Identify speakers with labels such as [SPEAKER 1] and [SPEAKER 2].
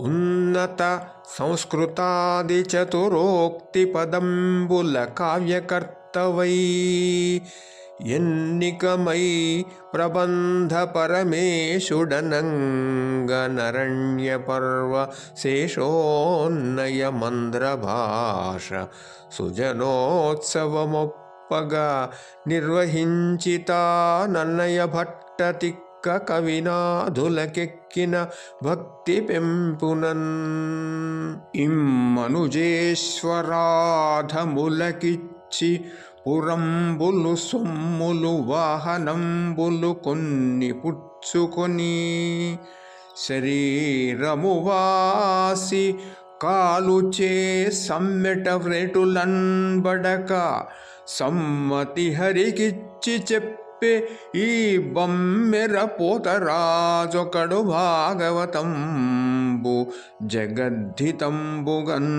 [SPEAKER 1] उन्नतसंस्कृतादिचतुरोक्तिपदम्बुलकाव्यकर्तवै। यन्निकमै प्रबन्धपरमेषुडनङ्गनरण्यपर्व सुजनोत्सवमुपग निर्वहिञ्चिता नन्नयभट्टति పర్వ కవినాధులకెక్కిన భక్తి పెంపునన్. ఇమ్మనుజేశ్వరాధములకిచ్చి పురంబులు సొమ్ములు వాహనంబులు కొన్ని పుచ్చుకొని శరీరము వాసి కాలుచే సమ్మెట వ్రేటులన్బడక సమ్మతి హరికిచ్చి చెప్పి ఈ బమ్మెర పోతరాజొకడు భాగవతంబు జగద్ధితంబుగన్